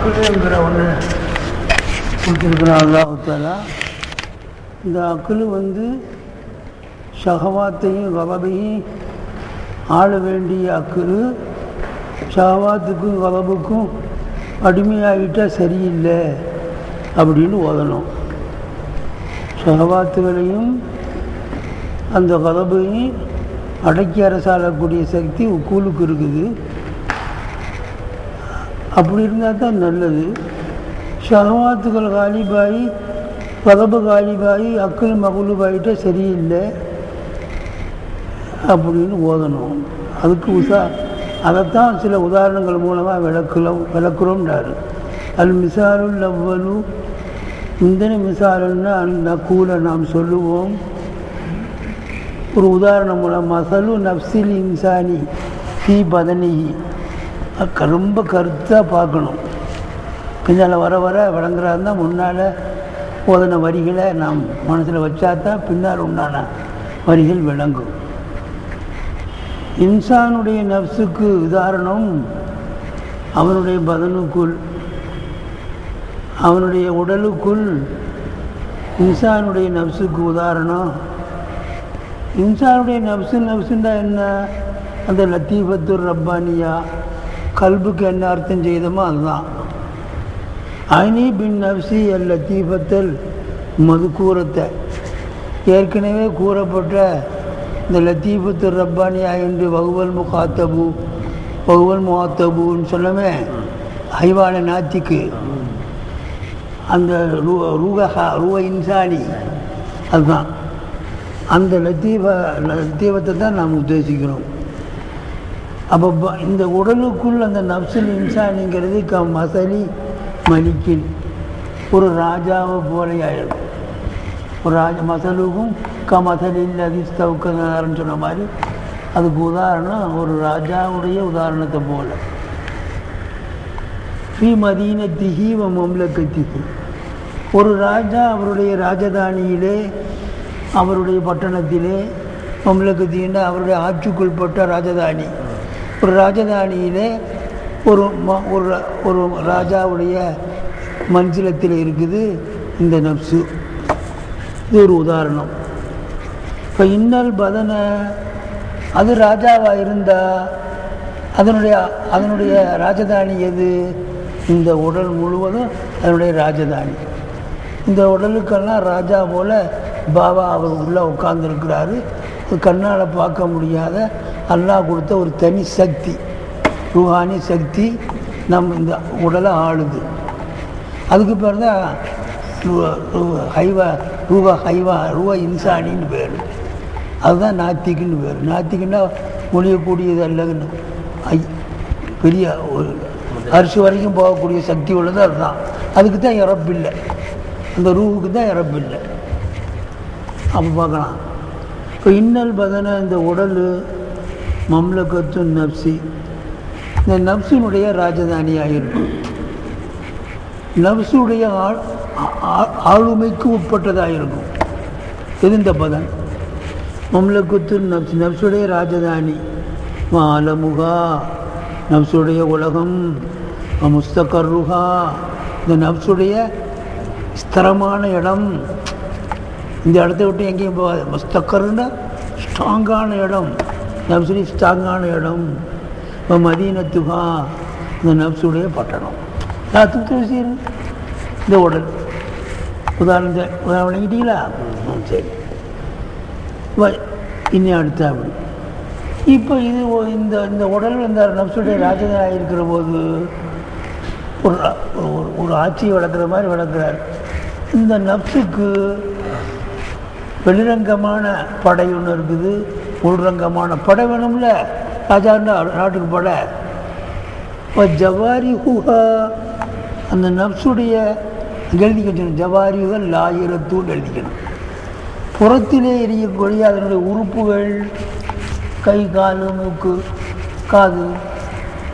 அக்குலுங்கிற ஒன்று கொடுத்துருக்குறான் அல்லாஹாலா இந்த அக்குலு வந்து ஷஹவாத்தையும் கலபையும் ஆள வேண்டிய அக்குலு ஷஹவாத்துக்கும் கலபுக்கும் அடிமையாகிட்டால் சரியில்லை அப்படின்னு ஓதணும். ஷஹவாத்துகளையும் அந்த கலபையும் அடக்கி அரசாளக்கூடிய சக்தி உக்கூலுக்கு இருக்குது. அப்படி இருந்தால் தான் நல்லது. ஷஹவாத்துகள் காலிபாயி பதப்பு காலிபாயி அக்கல் மகளுபாயிட்ட சரியில்லை. அப்படின்னு ஓதணும். அதுக்கு உசா அதைத்தான் சில உதாரணங்கள் மூலமாக விளக்குறோம் விளக்குறோம்னாரு. அல் மிசாருல் அவ்வலு இந்தன மிசாருன்னா அந்த கூட நாம் சொல்லுவோம். ஒரு உதாரணம் மூலம் மசலு நப்சில் இன்சானி ஃபீ பதனிஹி. ரொம்ப கருத்தாக பார்க்கணும். பின்னால் வர வர விளங்குறா இருந்தால் முன்னால் போதன வரிகளை நாம் மனசில் வச்சா தான் பின்னால் உண்டான வரிகள் விளங்கும். இன்சானுடைய நப்சுக்கு உதாரணம் அவனுடைய பதனுக்குள் அவனுடைய உடலுக்குள் இன்சானுடைய நப்சுக்கு உதாரணம். இன்சானுடைய நப்சு நப்சுண்டா என்ன? அந்த லத்தீஃபத்துர் ரப்பானியா கல்புக்கு என்ன அர்த்தம் செய்தோமோ அதுதான். அனி பின் நப்சி அல் லத்தீஃபத்தல் மதுக்கூரத்தை ஏற்கனவே கூறப்பட்ட இந்த லத்தீஃபத்துர் ரப்பானியா என்று வகுவல் முகாத்தபு வகுவல் முகாத்தபுன்னு சொன்னமே ஐவான நாத்திக்கு. அந்த ரூ ரூகஹா ரூவ இன்சானி அதுதான். அந்த லத்தீஃப லத்தீஃபத்தை தான் நாம் உத்தேசிக்கிறோம். அப்போ ப- இந்த உடலுக்குள் அந்த நப்சுல் இன்சானிங்கிறது க மசலி மலிக்கின். ஒரு ராஜாவை போல ஆயிடும். ஒரு ராஜ மசலுக்கும் க மசலில் அதிஸ்தவுக்கன்னு சொன்ன மாதிரி அதுக்கு உதாரணம் ஒரு ராஜாவுடைய உதாரணத்தை போல. ஃபி மதீனத்திஹி வ மம்லக்கத்திஹி. ஒரு ராஜா அவருடைய ராஜதானியிலே அவருடைய பட்டணத்திலே மம்லக்கத்தின்னா அவருடைய ஆட்சிக்குள்பட்ட ராஜதானி. ஒரு ராஜதானியிலே ஒரு ம- ஒரு ஒரு ராஜாவுடைய மஞ்சளத்தில் இருக்குது இந்த நப்சு. இது ஒரு உதாரணம். இப்போ இன்னல் பதனை அது ராஜாவாக இருந்தால் அதனுடைய அதனுடைய ராஜதானி எது? இந்த உடல் முழுவதும் அதனுடைய ராஜதானி. இந்த உடலுக்கெல்லாம் ராஜா போல் பாபா அவர் உள்ளே உட்கார்ந்துருக்கிறாரு. கண்ணால் பார்க்க முடியாத அல்லாஹ் கொடுத்த ஒரு தனி சக்தி ரூஹானி சக்தி நம்ம இந்த உடலை ஆளுது. அதுக்கு பேர் தான் ஹைவா ரூவா ஹைவா ரூவா இன்சானின்னு பேர். அதுதான் நாத்திக்குன்னு பேர். நாத்திக்குன்னா மொழியக்கூடியது அல்லதுன்னு. ஐ பெரிய ஒரு அரிசி வரைக்கும் போகக்கூடிய சக்தி உள்ளது அதுதான். அதுக்கு தான் இறப்பு இல்லை. அந்த ரூவுக்கு தான் இறப்பு இல்லை. அப்போ பார்க்கலாம். இப்போ இன்னல் பதன இந்த உடல் மம்லகத்து நப்சி. இந்த நப்சினுடைய ராஜதானியாக இருக்கும் நப்சுடைய ஆள் ஆளுமைக்கு உட்பட்டதாக இருக்கும் இது இந்த பதன். மம்லகுத்து நப்ஸ் நப்சுடைய ராஜதானி. மாலமுகா நப்சுடைய உலகம் முஸ்தகருகா இந்த நப்சுடைய ஸ்திரமான இடம். இந்த இடத்த விட்டு எங்கேயும் போகாது. முஸ்தக்கருன்னா ஸ்ட்ராங்கான இடம். நப்சுடைய ஸ்ட்ராங்கான இடம். இப்போ மதீனத்துகா இந்த நப்சுடைய பட்டணம். எல்லாத்துக்கும் செய்யணும் இந்த உடல். உதாரணத்தை உதாரணம் வழங்கிட்டீங்களா சரி. இன்னும் இனி அடுத்த அப்படி. இப்போ இது இந்த இந்த உடல் இந்த நப்சுடைய ராஜதனாக இருக்கிற போது ஒரு ஒரு- ஒரு ஆட்சியை வளர்க்குற மாதிரி வளர்க்குறார். இந்த நப்சுக்கு வெளிரங்கமான படை ஒன்று இருக்குது. உள்ரங்கமான படை வேணும்ல? ராஜாண்டா நாட்டுக்கு படை. இப்போ ஜவாரி ஹுஹா. அந்த நப்சுடைய எழுதிக்கணும் ஜவாரிகள் லாயிரத்தூள் எழுதிக்கணும். புறத்திலே எரியக்கூடிய அதனுடைய உறுப்புகள் கை காலு மூக்கு காது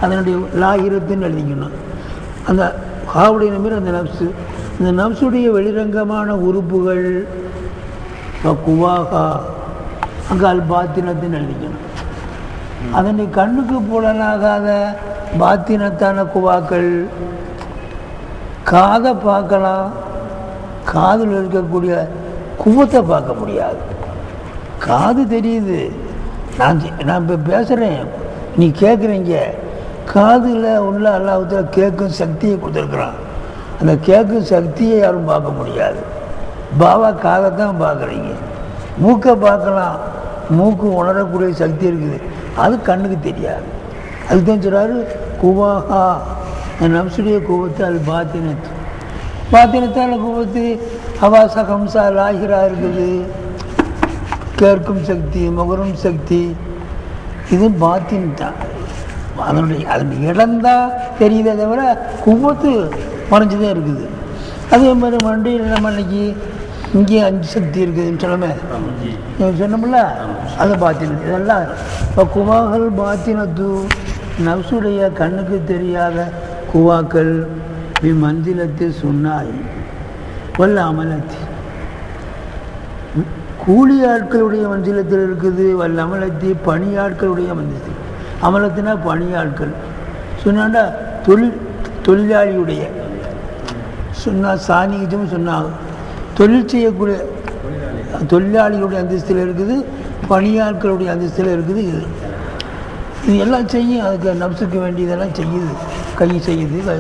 அதனுடைய லாயிரத்துன்னு எழுதிக்கணும். அந்த காவுடைய நம்பர் அந்த நப்சு. இந்த நப்சுடைய வெளிரங்கமான உறுப்புகள் குவாகா அங்கால் பாத்தினத்துன்னு எழுதிக்கணும் அதனை கண்ணுக்கு புலனாகாத பாத்தினத்தான குவாக்கள் காதை பார்க்கலாம். காதில் இருக்கக்கூடிய குவத்தை பார்க்க முடியாது. காது தெரியுது. நான் நான் இப்போ பேசுகிறேன் நீ கேட்குறீங்க காதில் உள்ள அல்லாஹத்தில் கேட்கும் சக்தியை கொடுத்துருக்குறான். அந்த கேட்கும் சக்தியை யாரும் பார்க்க முடியாது. பாபா காதை தான் பார்க்குறீங்க. மூக்கை பார்க்கலாம். மூக்கு உணரக்கூடிய சக்தி இருக்குது. அது கண்ணுக்கு தெரியாது. அதுதான் சொல்கிறாரு குவாஹா. நம்சுடைய குவத்து அது பாத்தினத்து. பாத்தினத்தால் குவத்து அவாச கம்சா லாகிரா இருக்குது. கேட்கும் சக்தி முகரும் சக்தி. இது பாத்தின் தான் அதனுடைய அதனுடைய இடம்தான் தெரியுதே தவிர குவத்து மறைஞ்சுதான் இருக்குது. அதே மாதிரி மண்டியில் நம்ம இன்னைக்கு இங்கே அஞ்சு சக்தி இருக்குதுன்னு சொல்லாமே நீங்கள் சொன்னோம்ல? அதை பாத்தினது இதெல்லாம் இப்போ குவாக்கள் பாத்தினத்து நப்சுடைய கண்ணுக்கு தெரியாத குவாக்கள் வி மந்திலத்து சொன்னாய். வல்ல அமலத்தி. கூலி ஆட்களுடைய மஞ்சளத்தில் இருக்குது. வல்ல அமலத்தி பணியாட்களுடைய ஆட்களுடைய அமலத்தினா பணியாட்கள். ஆட்கள் சொன்னாண்டா தொழில் தொழிலாளியுடைய சொன்னா சாணிகிட்டும் சொன்னாங்க. தொழில் செய்யக்கூடிய தொழிலாளிகளுடைய அந்தஸ்தில் இருக்குது பணியாட்களுடைய அந்தஸ்தில் இருக்குது. இது இது எல்லாம் செய்யும் அதுக்கு நப்சுக்கு வேண்டியதெல்லாம் செய்யுது கை செய்யுது கை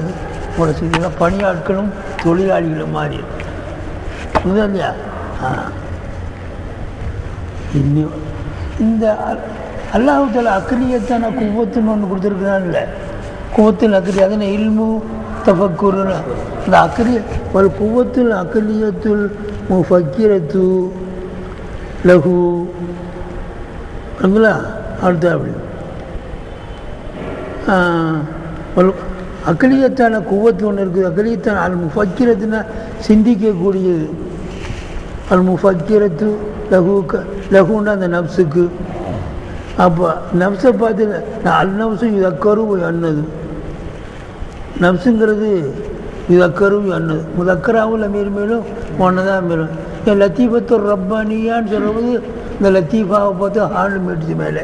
உட செய்யுது. பணியாட்களும் தொழிலாளிகளும் மாறி புரியுதா இல்லையா? ஆ. இன்னும் இந்த அல்லாஹால அக்கிரியத்தான குவத்துன்னு ஒன்று கொடுத்துருக்குறான்ல. குவத்தில் அக்ரி அதனை இல்மு தஃபக்குருன்னு அந்த அக்கிரிய ஒரு குவத்தில் அக்கிரியத்துல் முஃபக்கிரத்து லகு அதுங்களா அடுத்த அப்படி. ஒரு அக்கலியத்தான குவத்து ஒன்று இருக்குது. அக்கலியத்தான அல் முஃபக்கிரத்துனா சிந்திக்கக்கூடியது. அல் முஃபக்கிரத்து லகு லகுன்னா அந்த நப்சுக்கு அப்போ நப்சை பார்த்து நான் அல் நப்சு அக்கரும் அன்னது. நப்சுங்கிறது இதக்கரு அன்னது முதக்கராவில் மீறி மேலும் ஒன்றுதான் மேலும் என் லத்தீஃபத்தூர் ரப்பானியான்னு சொல்லும்போது இந்த லத்தீஃபாவை பார்த்து ஆள் மீட்டுச்சு மேலே.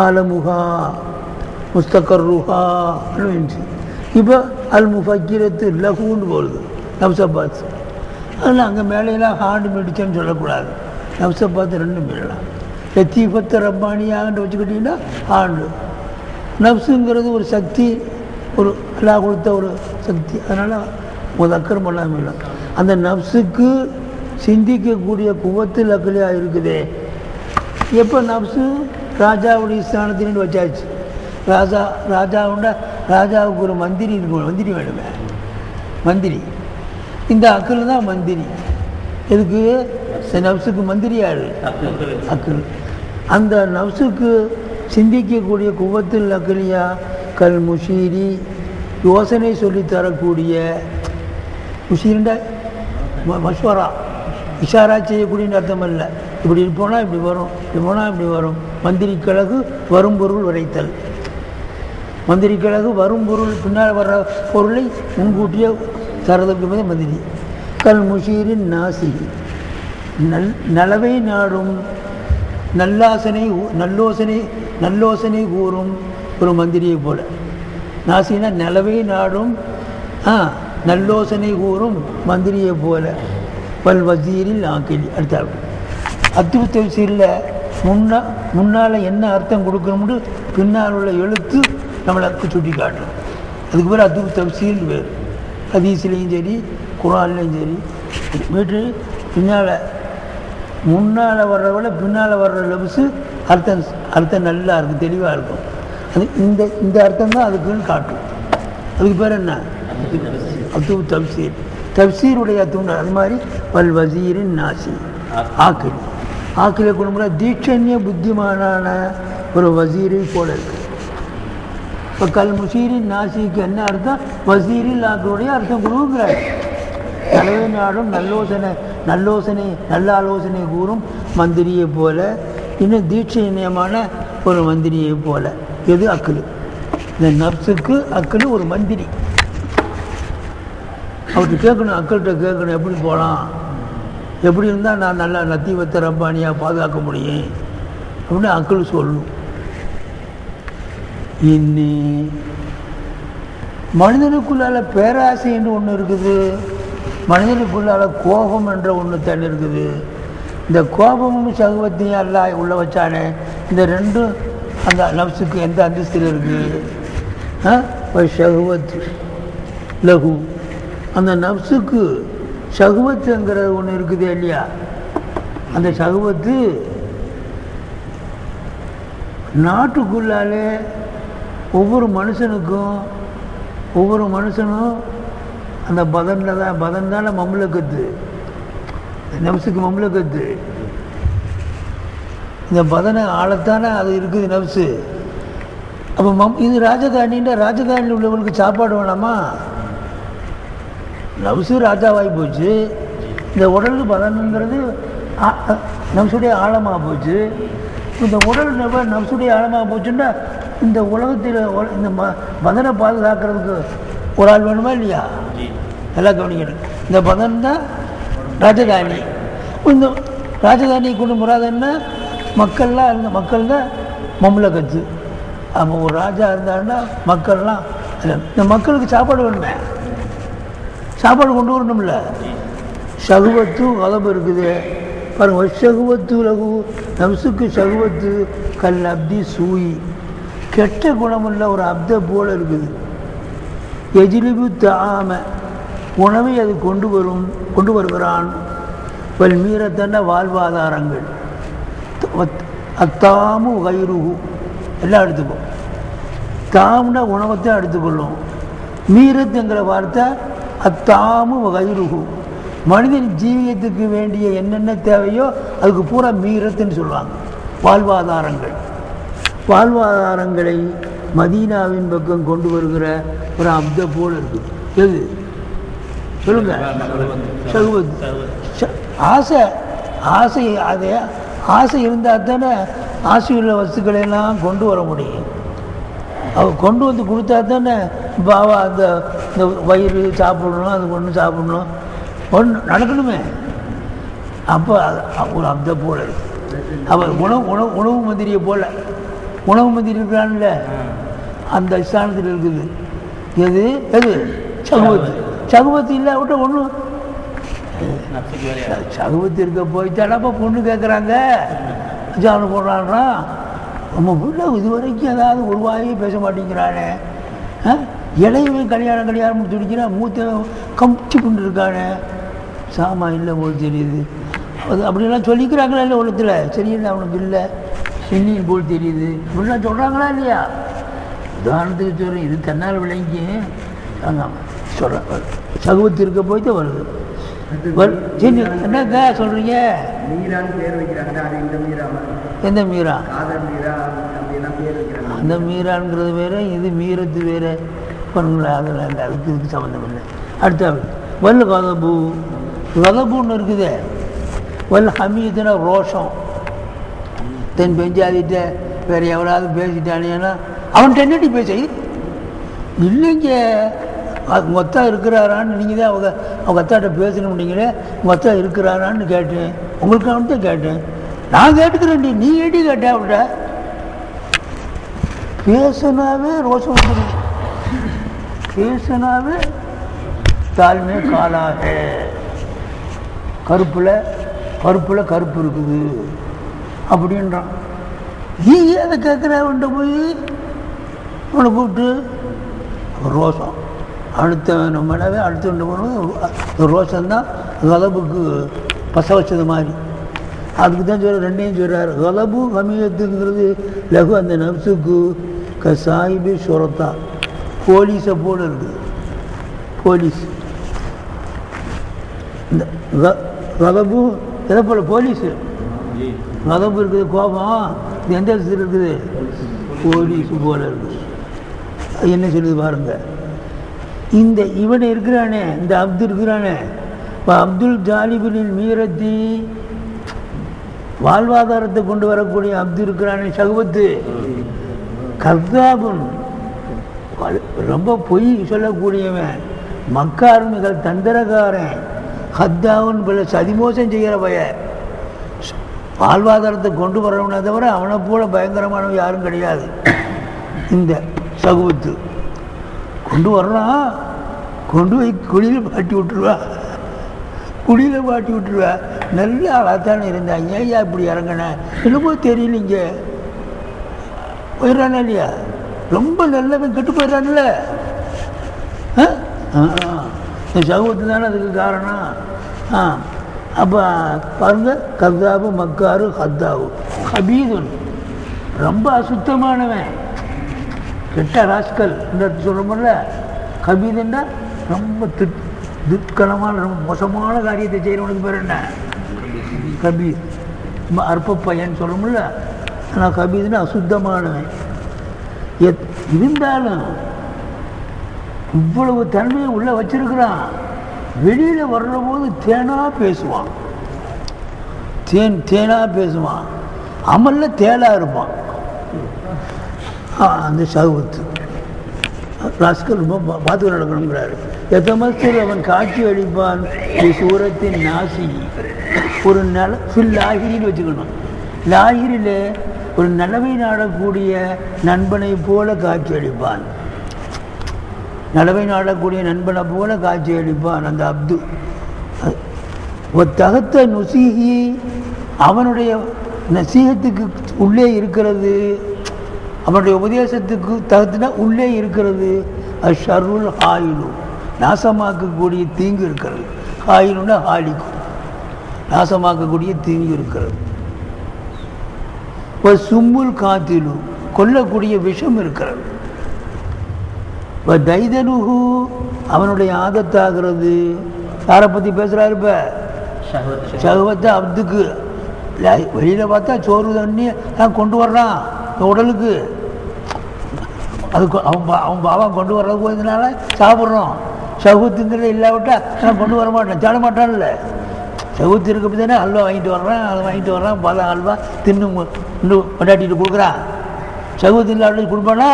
ஆலமுகா முஸ்தகர்ருஹா இருந்துச்சு இப்போ அல் முஃபக்கிரத்து லகுன்னு போகுது நப்சை பார்த்து அதில் அங்கே மேலையெல்லாம் ஹாண்டு மீட்டுச்சேன்னு சொல்லக்கூடாது. நப்சை பார்த்து ரெண்டும் மீறலாம். லத்தீஃபத்தை ரப்பானியான்னு வச்சுக்கிட்டிங்கன்னா ஆண்டு நப்சுங்கிறது ஒரு சக்தி ஒரு அல்லாஹ் கொடுத்த ஒரு சக்தி. அதனால் முதக்கரம் பண்ணாமல் இல்லை. அந்த நப்ஸுக்கு சிந்திக்கக்கூடிய குவத்தில் லக்கலியாக இருக்குதே. எப்போ நப்ஸு? ராஜாவுடைய ஸ்தானத்தின்னு வச்சாச்சு. ராஜா ராஜாவுண்ட ராஜாவுக்கு ஒரு மந்திரி இருக்கணும் மந்திரி வேணுமே? மந்திரி. இந்த அக்கல் தான் மந்திரி. எதுக்கு? இந்த நப்சுக்கு மந்திரி அக்கல். அந்த நப்சுக்கு சிந்திக்கக்கூடிய குவத்தில் அக்கலியாக கல் முஷீரி யோசனை சொல்லித்தரக்கூடிய மஷ்வரா. இஷாரா செய்யக்கூடியன்னு அர்த்தம் அல்ல இப்படி போனால் இப்படி வரும் இப்படி போனால் இப்படி வரும். மந்திரி கிழகு வரும் பொருள் உரைத்தல். மந்திரி கிழகு வரும் பொருள் பின்னால் வர்ற பொருளை முன்கூட்டியே தரதுக்கு மந்திரி. கல் முஷீரின் நாசி. நல் நலவை நாடும். நல்லாசனை நல்லோசனை நல்லோசனை கூறும். ஒரு மந்திரியை போல. நாசினா நிலவை நாடும் ஆ நல்லோசனை கூறும் மந்திரியை போல. பல் வசீரில் ஆக்கிலி அடுத்தாள். அத்துவ தவிசீரில் முன்னா முன்னால் என்ன அர்த்தம் கொடுக்கணும்னு பின்னால் உள்ள எழுத்து நம்மளுக்கு சுட்டி காட்டும் அதுக்கு பேர் அத்துவ தவிசீல் வேறு. ஹதீஸ்லேயும் சரி குரான்லேயும் சரி. வீட்டு பின்னால் முன்னால் வர்றத விட பின்னால் வர்ற லெப்ஸு அர்த்தம் அர்த்தம் நல்லா இருக்கும் தெளிவாக இருக்கும். அது இந்த இந்த அர்த்தம் தான் அதுக்குன்னு காட்டும். அதுக்கு பேர் என்ன? அது தப்சீர். தப்சீருடைய அத்தும் அது மாதிரி பல் வசீரின் நாசி ஆக்கில். ஆக்கில குடும்பம் தீட்சண்ய புத்திமானான ஒரு வசீரை போல இருக்கு. இப்போ கல் முசீரின் நாசிக்கு என்ன அர்த்தம்? வசீரில் ஆக்களுடைய அர்த்தம் கொடுக்குறாரு தலைவை நாடும் நல்லோசனை நல்லோசனை நல்ல ஆலோசனை கூறும் மந்திரியை போல இன்னும் தீட்சணியமான ஒரு மந்திரியை போல. எது அக்கல்? இந்த நப்சுக்கு அக்கல் ஒரு மந்திரி. அவர்கிட்ட கேட்கணும் அக்கள்கிட்ட கேட்கணும் எப்படி போகலாம் எப்படி இருந்தால் நான் நல்லா நத்தீவத்தை ரப்பானியாக பாதுகாக்க முடியும்? அப்படின்னு அக்கள் சொல்லும். இன்னி மனிதனுக்குள்ளால பேராசை என்று ஒன்று இருக்குது. மனிதனுக்குள்ளால கோபம் என்ற ஒன்று தண்ணி இருக்குது. இந்த கோபமும் சகுவத்தையும் அல்ல உள்ள வச்சானே இந்த ரெண்டும் அந்த நப்சுக்கு எந்த அந்தஸ்தில் இருக்குது ஆ? ஷகுவத் லகு அந்த நப்சுக்கு சகுவத்துங்கிறது ஒன்று இருக்குது இல்லையா? அந்த சகுவத்து நாட்டுக்குள்ளாலே ஒவ்வொரு மனுஷனுக்கும் ஒவ்வொரு மனுஷனும் அந்த பதனில் தான் பதன் தானே மம்லக்கத்து. நப்சுக்கு மம்லக்கத்து. இந்த பதனை ஆளத்தானே அது இருக்குது நப்சு அப்போ மம் இது ராஜதானின்ற ராஜதானியில் உள்ளவங்களுக்கு சாப்பாடு வேணாமா? நப்சு ராஜாவாகி போச்சு. இந்த உடல் பதனுங்கிறது நப்சுடைய ஆழமாக போச்சு. இந்த உடல் நப நப்சுடைய ஆழமாக போச்சுன்னா இந்த உலகத்தில் உல- இந்த ம பதனை பாதுகாக்கிறதுக்கு ஒரு ஆள் வேணுமா இல்லையா? எல்லாம் கவனிக்கணும். இந்த பதன் தான் ராஜதானி. இந்த ராஜதானியை கொண்டு முறாதுன்னா மக்கள்லாம் இருந்த மக்கள் தான் மம்லக்கத்து அப்போ ஒரு ராஜா இருந்தாருன்னா மக்கள்லாம் இந்த மக்களுக்கு சாப்பாடு வேணுமே. சாப்பாடு கொண்டு வரணும்ல. சகுவத்து கலப்பு இருக்குது. பாருங்க சகுவத்து லகு நம்சுக்கு சகுவத்து கல் அப்தி சூயி. கெட்ட குணமுள்ள ஒரு அப்த போல் இருக்குது. எஜிலிபு தாம உணவை அது கொண்டு வரும் கொண்டு வருகிறான். வல் மீறத்தன்ன வாழ்வாதாரங்கள். அத்தாமு கைருகு எல்லாம் எடுத்துக்கும் தாம்னா உணவத்தை எடுத்துக்கொள்ளும். மீறத்துங்கிற வார்த்தை அத்தாமு கைருகு மனிதன் ஜீவியத்துக்கு வேண்டிய என்னென்ன தேவையோ அதுக்கு பூரா மீறத்துன்னு சொல்லுவாங்க. வாழ்வாதாரங்கள். வாழ்வாதாரங்களை மதீனாவின் பக்கம் கொண்டு வருகிற ஒரு அப்த போல் இருக்குது எது? சொல்லுங்க. ஆசை. ஆசை அது ஆசை இருந்தால் தானே ஆசையுள்ள வஸ்துக்களை எல்லாம் கொண்டு வர முடியும். அவ கொண்டு வந்து கொடுத்தா தானே பாவா அந்த இந்த வயிறு சாப்பிடணும் அது ஒன்று சாப்பிடணும். ஒன்று நடக்கணுமே. அப்போ ஒரு அப்த போல அவர் உணவு உணவு உணவு மந்திரியை போல. உணவு மந்திரி இருக்கிறான்ல. அந்த ஸ்தானத்தில் இருக்குது. எது? எது? சகுவத்து சகுவத்து இல்லாவிட்ட ஒன்றும் சகுவத்து இருக்க பொண்ணு கேட்குறாங்க ஜானம் போடுறான்றான் நம்ம வீட்டில் இது வரைக்கும் ஏதாவது ஒரு வாயே பேச மாட்டேங்கிறானே. ஆ? இளையவன் கல்யாணம் கல்யாணம் துடிக்கிறான் மூத்த கம்ச்சி கொண்டு இருக்கானே சாமா இல்லை போல் தெரியுது. அது அப்படிலாம் சொல்லிக்கிறாங்களா இல்லை உலகத்தில்? சரியில்லை அவனுக்கு இல்லை. சென்னியின் போல் தெரியுது. இப்படிலாம் சொல்கிறாங்களா இல்லையா? உதாரணத்துக்கு சொல்கிறேன் இது தன்னால் விளங்கி சொல்கிறேன் சகுவத்து இருக்க போய் வருது. என்னங்க சொல்கிறீங்க மீரான்னு பேர் வைக்கிறாங்க அது இந்த மீராமா எந்த மீரா காதல் அந்த மீரான்ங்கிறது வேறு இது மீறத்து வேறு. பண்ணுங்களேன் அதில் இல்லை அதுக்கு இதுக்கு சம்மந்தம் இல்லை. அடுத்த வல் கதபு. கதபுன்னு இருக்குதே. வல் ஹமீதுனா ரோஷம். தென் பெஞ்சாதிட்ட வேறு எவனாவது பேசிட்டானேன்னா அவன் என்னடி பேச? இல்லைங்க. அது மொத்தம் இருக்கிறாரான்னு நீங்கள் தான் அவங்க அவங்க அத்தாட்ட பேசணும் நீங்களே மொத்தம் இருக்கிறாரான்னு கேட்டேன். உங்களுக்கு அவன்கிட்ட கேட்டேன். நான் கேட்டுக்கிறேன்டி நீ ஏடி கேட்டேன் அவன்கிட்ட பேசினாவே ரோஷம் வந்துடும் பேசினாவே தாழ்மை காலாக. கருப்பில் கருப்பில் கருப்பு இருக்குது. அப்படின்றான். நீ அதை கேட்குறவன்ட்ட போய் உன்னை கூப்பிட்டு அவன் அடுத்த அடுத்தவன் நம்மளவே ரெண்டு போனது ரோஷந்தான் கலபுக்கு பசவச்சது மாதிரி. அதுக்கு தான் சொல்ற ரெண்டையும் சொல்கிறார் கலபு கமியத்துங்கிறது லகு அந்த நப்சுக்கு க சாஹிபி சுரத்தா. போலீஸை போல இருக்குது. போலீஸ். இந்த கலபு எதை போல்? போலீஸு. கதப்பு இருக்குது கோபம். எந்த இடத்துல இருக்குது? போலீஸ். போல இருக்குது. என்ன சொல்லுது பாருங்கள் இந்த இவன் இருக்கிறானே இந்த அப்து இருக்கிறானே. இப்போ அப்துல் ஜாலிபினின் மீரத்தி வாழ்வாதாரத்தை கொண்டு வரக்கூடிய அப்து இருக்கிறானே சகுபத்து கர்தாபுன் ரொம்ப பொய் சொல்லக்கூடியவன். மக்காரனுகள் தந்திரக்காரன். ஹத்தாவுன் பிள்ளை சதிமோசம் செய்கிற பய வாழ்வாதாரத்தை கொண்டு வரவனை தவிர அவனை போல பயங்கரமானவன் யாரும் கிடையாது. இந்த சகுபத்து கொண்டு வரலாம் கொண்டு போய் குழியில் பாட்டி விட்டுருவா. குழியில் பாட்டி விட்டுருவா. நல்ல ஆளாத்தானே இருந்தாங்க ஐயா இப்படி இறங்கினேன் என்னமோ தெரியலீங்க போயிடறானே இல்லையா? ரொம்ப நல்லவன் கெட்டு போயிடறான்ல. ஆ? ஆ, ஆ. இந்த சகோதரத்து தானே அதுக்கு காரணம்? ஆ. அப்போ பாருங்க கர்தாபு மக்காரு ஹத்தாவு ஹபீதுன். ரொம்ப அசுத்தமானவன். கெட்ட ராஸ்கல் இந்த சொல்கிறோம்ல கபீதுன்னா ரொம்ப திட் துட்கலமான ரொம்ப மோசமான காரியத்தை செய்கிறவனுக்கு பேர் என்ன? கபீர். ரொம்ப அற்ப பையன் சொல்கிறோம்ல ஆனால் கபீதுன்னு அசுத்தமானவன். எத் இருந்தாலும் இவ்வளவு தன்மையை உள்ளே வச்சிருக்கிறான். வெளியில் வர்ற போது தேனாக பேசுவான். தேன் தேனாக பேசுவான். அமல்ல தேலாக இருப்பான். அந்த சகுவத்து ராஸ்கல் ரொம்ப பா- பார்த்து நடக்கணுங்கிறாரு. எத்தமஸ்தர் அவன் காட்சி அளிப்பான்? இந்த சூரத்தின் நாசி. ஒரு நல ஃபில் லாகிரின்னு வச்சுக்கணும். லாகிரியில் ஒரு நலவை நாடக்கூடிய நண்பனை போல காட்சி அளிப்பான். நலவை நாடக்கூடிய நண்பனை போல காட்சி அளிப்பான் அந்த அப்து. ஒரு தகத்த நுசீகி அவனுடைய நசீகத்துக்கு உள்ளே இருக்கிறது. அவனுடைய உபதேசத்துக்கு தகுத்துனா உள்ளே இருக்கிறது. அஷருள் ஹாயிலு. நாசமாக்கக்கூடிய தீங்கு இருக்கிறது. ஹாயிலுன்னா ஹாலிக்கும். நாசமாக்கக்கூடிய தீங்கு இருக்கிறது. இப்போ சும்முல் காத்திலு. கொல்லக்கூடிய விஷம் இருக்கிறது. இப்போ தைதனுகு அவனுடைய ஆதத்தாகிறது யாரை பற்றி பேசுகிறாரு இப்போ? சகவத்தை அப்துக்கு. வெளியில் பார்த்தா சோறு தண்ணி நான் கொண்டு வர்றான். உடலுக்கு. அது அவன் அவன் பாவா கொண்டு வர்றது போயதுனால சாப்பிட்றோம். சகுத்துங்கிறது இல்லாவிட்டா நான் கொண்டு வர மாட்டேன் தேட மாட்டான்ல. சகுத்து இருக்க தானே அல்வா வாங்கிட்டு வர்றான் அதை வாங்கிட்டு வர்றான் பாதாம் அல்வா தின்னு இன்னும் கொண்டாட்டிட்டு கொடுக்குறான். சகுத்து இல்லாவிட்டு கொடுப்பானா?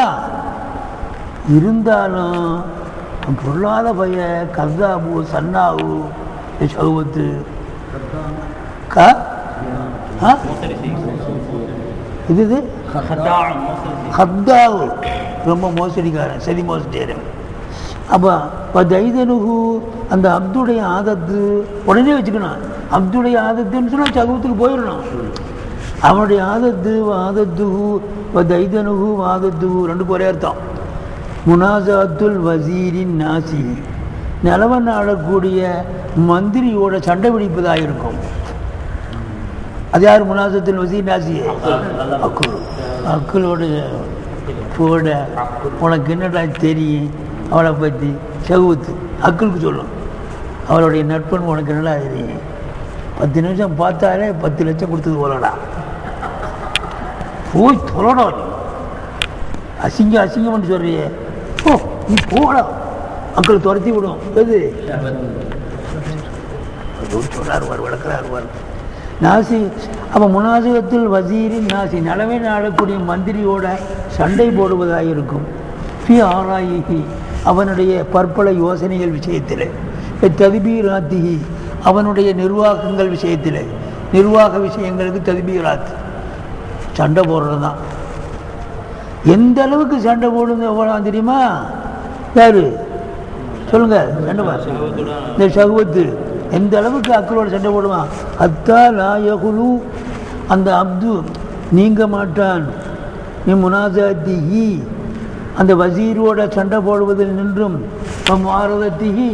இருந்தாலும் பொருளாத பைய கர்தாபு சன்னாவு சகுவத்து கா? இது இது? ஹத்தாவு ரொம்ப மோசடிக்காரன் சரி மோசடிக்காரன் அப்போ இப்போ தைதனுகு அந்த அப்துடைய ஆதத்து உடனே வச்சுக்கணும். அப்துடைய ஆதத்துன்னு சொன்னால் சகுவத்துக்கு போயிடணும். அவனுடைய ஆதத்து ஆதத்துகு தைதனுகு ஆதத்துகு ரெண்டு ஒரே அர்த்தம். முனாசாத்துல் வசீரின் நாசி. நிலவன் ஆடக்கூடிய மந்திரியோட சண்டை பிடிப்பதாக இருக்கும். அது யார்? முனாசத்தில் வசீர் நாசி அக்குல் அக்குலோட போட. உனக்கு என்னடா தெரியும்? அவளை பற்றி சகுவத்து அக்களுக்கு சொல்லும். அவளுடைய நட்பன் உனக்கு என்னடா தெரியும்? பத்து நிமிஷம் பார்த்தாலே பத்து லட்சம் கொடுத்தது போலடா. போய் தொலடா நீ. அசிங்கம் அசிங்கம்னு சொல்றியே. ஓ நீ போடா. மக்கள் துரத்தி விடும். எது? சொல்றாரு வார் நாசி அப்போ முனாசிகத்தில் வசீரின் நாசி. நலவே நாடக்கூடிய மந்திரியோட சண்டை போடுவதாக இருக்கும் ஃபி ஆராயிகி அவனுடைய பற்பல யோசனைகள் விஷயத்தில். ததிபீராத்திகி அவனுடைய நிர்வாகங்கள் விஷயத்தில். நிர்வாக விஷயங்களுக்கு ததிபீராத். சண்டை போடுறது தான் எந்த அளவுக்கு சண்டை போடுங்க எவ்வளோ தெரியுமா? யாரு? சொல்லுங்க இந்த சகுவத்து எந்த அளவுக்கு அக்களோட சண்டை போடுவான்? அத்தா லாயகுலு அந்த அப்து நீங்க மாட்டான். நீ முனாசாத்திஹி அந்த வசீரோட சண்டை போடுவதில் நின்றும் மாரதத்திஹி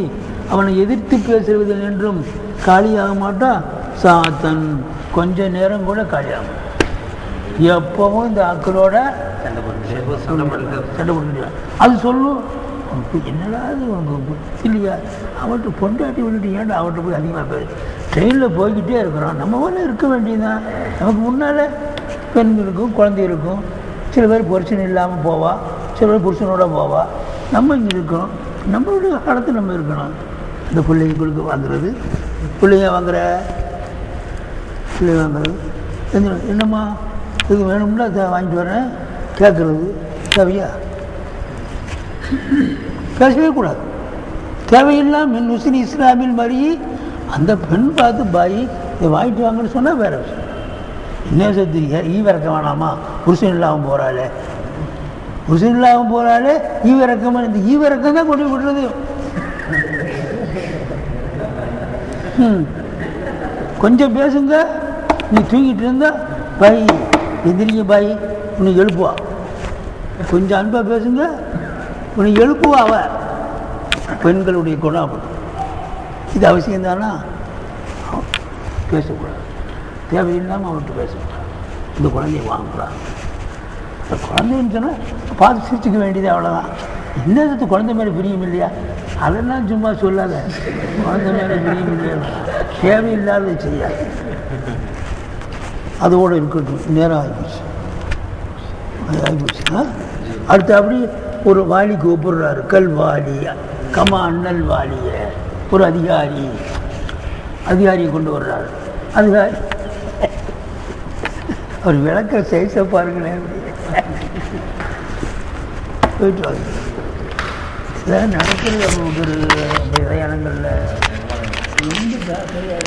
அவனை எதிர்த்து பேசுவதில் நின்றும் காலியாக மாட்டான் சாத்தன். கொஞ்ச நேரம் கூட காலியாகும். எப்பவும் இந்த ஆக்களோட சண்டை போட்டுக்கிறான் அது சொல்லும் என்னடா இது? உனக்கு இல்லையா? அவன்கிட்ட பொண்டாட்டி விட்டுட்டு ஏன்டா அவன்கிட்ட போய் அதிகமாக பேர் ட்ரெயினில் போய்கிட்டே இருக்கிறோம் நம்ம வேலை இருக்க வேண்டியதுதான். நமக்கு முன்னால் பெண் இருக்கும் குழந்தை இருக்கும். சில பேர் புருஷன் இல்லாமல் போவா சில பேர் புருஷனோட போவா. நம்ம இங்கே இருக்கோம் நம்மளுடைய காலத்தில் நம்ம இருக்கணும். இந்த பிள்ளைங்களுக்கு வாங்குறது. பிள்ளைங்க வாங்குற? பிள்ளை வாங்குறது. என்னம்மா? இது வேணும்னா வாங்கிட்டு வரேன். கேட்குறது தேவையா? பேசவே கூடாது. தேவையில்லாம் மின் முஸ்லிம் இஸ்லாமில் மாதிரி அந்த பெண் பார்த்து பாய் இதை வாங்கிட்டு வாங்கன்னு சொன்னால் வேறு விஷயம். என்ன சத்து ஈ வேணாமா? புருஷன் இல்லாமல் போகிறாளே புருஷன் இல்லாமல் போகிறாளே ஈவிறக்கமாக இந்த ஈவிறக்கம் தான் கொண்டு விடுறது. ம். கொஞ்சம் பேசுங்க நீ தூங்கிட்டு இருந்தா பாய் எந்திரிங்க பாய் உன்னை எழுப்புவா. கொஞ்சம் அன்பாக பேசுங்க உன்னை எழுப்புவா அவ. பெண்களுடைய குணம் அப்படி. இது அவசியம் தானா பேசக்கூடாது. தேவையில்லாமல் அவன்கிட்ட பேசிவிட்டான் இந்த குழந்தைய வாங்கக்கூடாது. இந்த குழந்தைன்னு சொன்னால் பார்த்து சிரிச்சுக்க வேண்டியது அவ்வளோதான் என்னது குழந்தை மேலே பிரியம் இல்லையா? அதெல்லாம் சும்மா சொல்லாத. குழந்தை மேலே பிரியம் இல்லையா? தேவையில்லாத செய்யாது. அதோடு இருக்கட்டும். நேரம் ஆகிப்போச்சு. அது ஆகிப்போச்சு அடுத்து அப்படி ஒரு வாலி கூப்பிடுறாரு. கல்வாலி கமா அண்ணல் வாலிய ஒரு அதிகாரி. அதிகாரியை கொண்டு வர்றாரு. அதிகாரி அவர் விளக்க சேச பாருங்களேன். போயிட்டு வாங்க. இதெல்லாம் நடக்கிறது ஒரு பிரயாணங்களில் ரொம்ப ஜாக்கிரதையாக